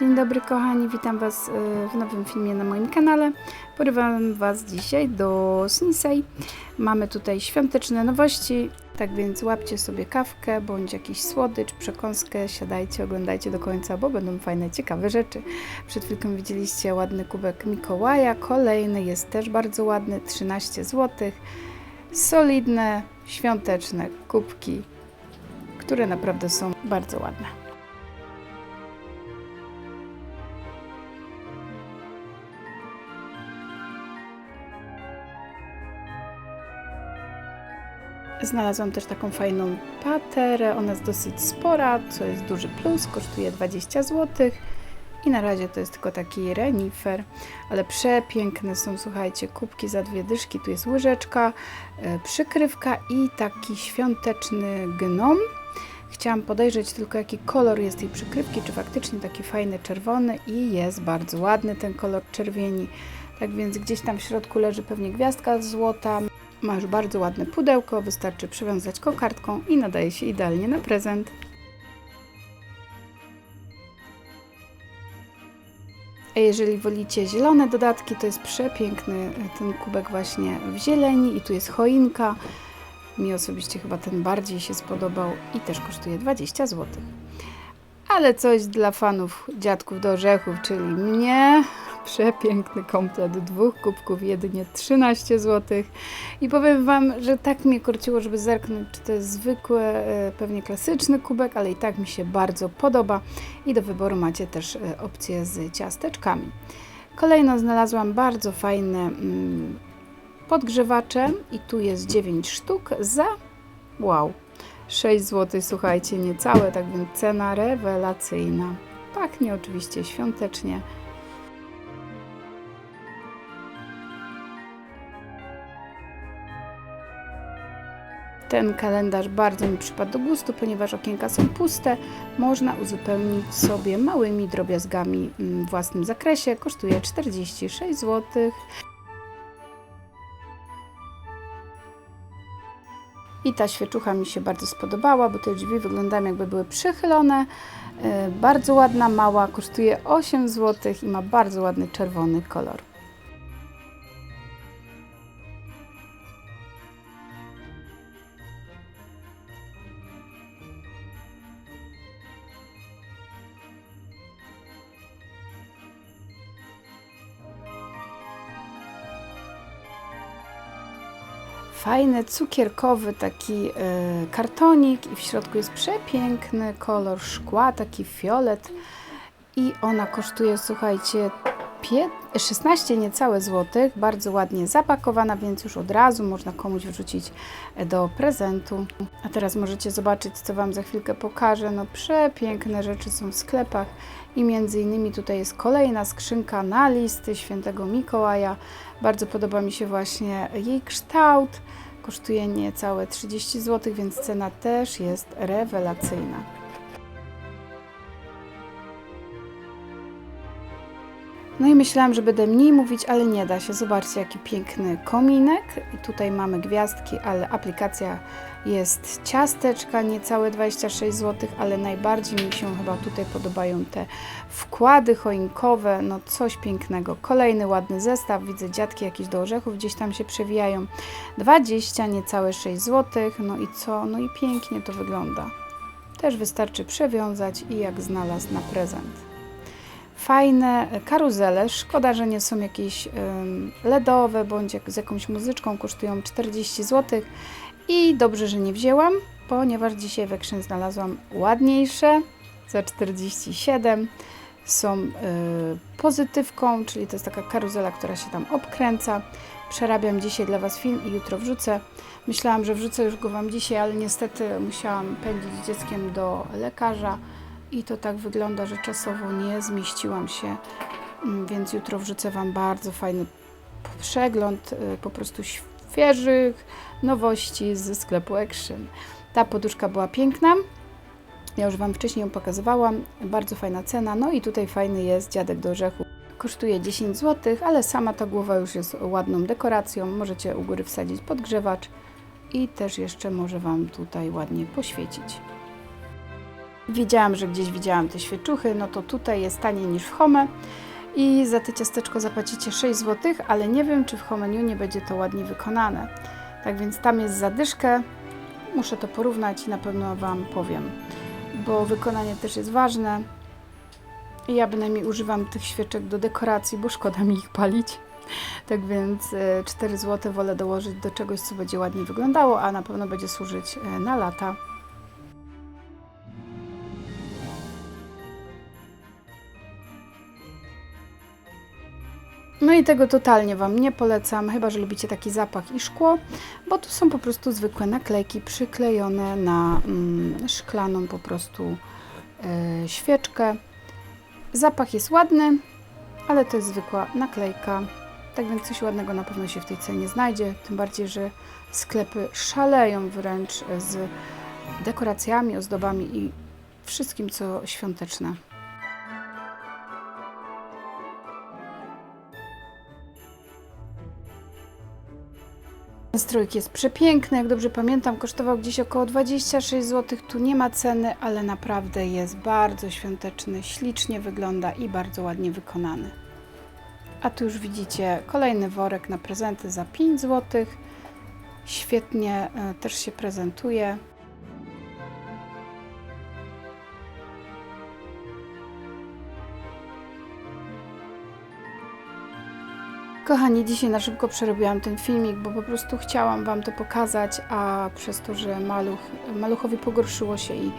Dzień dobry kochani, witam Was y, w nowym filmie na moim kanale. Porywam Was dzisiaj do Snisei. Mamy tutaj świąteczne nowości, tak więc łapcie sobie kawkę bądź jakiś słodycz, przekąskę, siadajcie, oglądajcie do końca, bo będą fajne, ciekawe rzeczy. Przed chwilką widzieliście ładny kubek Mikołaja, kolejny jest też bardzo ładny, 13 zł. Solidne, świąteczne kubki, które naprawdę są bardzo ładne. Znalazłam też taką fajną paterę. Ona jest dosyć spora, co jest duży plus. Kosztuje 20 zł. I na razie to jest tylko taki renifer, ale przepiękne są, słuchajcie, kubki za dwie dyszki. Tu jest łyżeczka, e, przykrywka i taki świąteczny gnom. Chciałam podejrzeć tylko jaki kolor jest tej przykrywki, czy faktycznie taki fajny czerwony i jest bardzo ładny ten kolor czerwieni. Tak więc gdzieś tam w środku leży pewnie gwiazdka złota. Ma już bardzo ładne pudełko, wystarczy przywiązać kokardką i nadaje się idealnie na prezent. A jeżeli wolicie zielone dodatki, to jest przepiękny e, ten kubek właśnie w zieleni i tu jest choinka. Mi osobiście chyba ten bardziej się spodobał i też kosztuje 20 zł. Ale coś dla fanów dziadków do orzechów, czyli mnie. Przepiękny komplet dwóch kubków, jedynie 13 zł. I powiem Wam, że tak mnie korciło, żeby zerknąć, czy to jest zwykły, e, pewnie klasyczny kubek, ale i tak mi się bardzo podoba. I do wyboru macie też e, opcję z ciasteczkami. Kolejno znalazłam bardzo fajne mm, podgrzewacze i tu jest 9 sztuk za wow, 6 zł, słuchajcie, niecałe, tak więc cena rewelacyjna. Pachnie oczywiście świątecznie. Ten kalendarz bardzo mi przypadł do gustu, ponieważ okienka są puste. Można uzupełnić sobie małymi drobiazgami mm, w własnym zakresie. Kosztuje 46 zł. I ta świeczucha mi się bardzo spodobała, bo te drzwi wyglądają jakby były przychylone. Yy, Bardzo ładna, mała, kosztuje 8 zł i ma bardzo ładny czerwony kolor. Fajny, cukierkowy taki y, kartonik i w środku jest przepiękny kolor szkła, taki fiolet i ona kosztuje, słuchajcie, 16 niecałe złotych, bardzo ładnie zapakowana, więc już od razu można komuś wrzucić do prezentu. A teraz możecie zobaczyć, co Wam za chwilkę pokażę. No przepiękne rzeczy są w sklepach i między innymi tutaj jest kolejna skrzynka na listy świętego Mikołaja. Bardzo podoba mi się właśnie jej kształt. Kosztuje niecałe 30 zł, więc cena też jest rewelacyjna. No i myślałam, że będę mniej mówić, ale nie da się. Zobaczcie, jaki piękny kominek. I tutaj mamy gwiazdki, ale aplikacja jest ciasteczka, niecałe 26 zł, ale najbardziej mi się chyba tutaj podobają te wkłady choinkowe. No coś pięknego. Kolejny ładny zestaw. Widzę dziadki jakieś do orzechów gdzieś tam się przewijają. 20, niecałe 6 zł. No i co? No i pięknie to wygląda. Też wystarczy przewiązać i jak znalazł na prezent fajne karuzele. Szkoda, że nie są jakieś LEDowe bądź jak z jakąś muzyczką, kosztują 40 zł. I dobrze, że nie wzięłam, ponieważ dzisiaj w Action znalazłam ładniejsze za 47. Są y, pozytywką, czyli to jest taka karuzela, która się tam obkręca. Przerabiam dzisiaj dla Was film i jutro wrzucę. Myślałam, że wrzucę już go Wam dzisiaj, ale niestety musiałam pędzić z dzieckiem do lekarza. I to tak wygląda, że czasowo nie zmieściłam się, Mm, więc jutro wrzucę Wam bardzo fajny przegląd y, po prostu świeżych nowości ze sklepu Action. Ta poduszka była piękna. Ja już Wam wcześniej ją pokazywałam. Bardzo fajna cena. No i tutaj fajny jest dziadek do orzechu. Kosztuje 10 zł, ale sama ta głowa już jest ładną dekoracją. Możecie u góry wsadzić podgrzewacz i też jeszcze może Wam tutaj ładnie poświecić. Widziałam, że gdzieś widziałam te świeczuchy, no to tutaj jest taniej niż w Home i za te ciasteczko zapłacicie 6 zł, ale nie wiem, czy w Homeniu nie będzie to ładnie wykonane. Tak więc tam jest zadyszkę, muszę to porównać i na pewno Wam powiem, bo wykonanie też jest ważne. Ja bynajmniej używam tych świeczek do dekoracji, bo szkoda mi ich palić. Tak więc e, 4 zł wolę dołożyć do czegoś, co będzie ładnie wyglądało, a na pewno będzie służyć e, na lata. No i tego totalnie Wam nie polecam, chyba że lubicie taki zapach i szkło, bo tu są po prostu zwykłe naklejki przyklejone na mm, szklaną po prostu e, świeczkę. Zapach jest ładny, ale to jest zwykła naklejka. Tak więc coś ładnego na pewno się w tej cenie znajdzie. Tym bardziej, że sklepy szaleją wręcz z dekoracjami, ozdobami i wszystkim, co świąteczne. Ten strójk jest przepiękny, jak dobrze pamiętam, kosztował gdzieś około 26 zł. Tu nie ma ceny, ale naprawdę jest bardzo świąteczny, ślicznie wygląda i bardzo ładnie wykonany. A tu już widzicie kolejny worek na prezenty za 5 zł. Świetnie e, też się prezentuje. Kochani, dzisiaj na szybko przerobiłam ten filmik, bo po prostu chciałam Wam to pokazać, a przez to, że maluch, maluchowi pogorszyło się i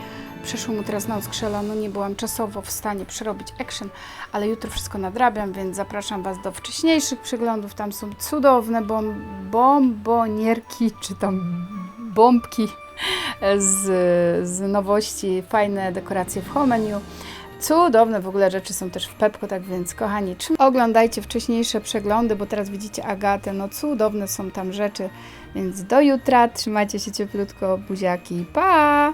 przeszło mu teraz na skrzela, no nie byłam czasowo w stanie przerobić action, ale jutro wszystko nadrabiam, więc zapraszam Was do wcześniejszych przeglądów. Tam są cudowne bom, bombonierki, czy tam bombki z, z nowości, fajne dekoracje w home menu. Cudowne w ogóle rzeczy są też w Pepko, tak więc kochani, czym oglądajcie wcześniejsze przeglądy, bo teraz widzicie Agatę, no cudowne są tam rzeczy, więc do jutra, trzymajcie się cieplutko, buziaki, pa!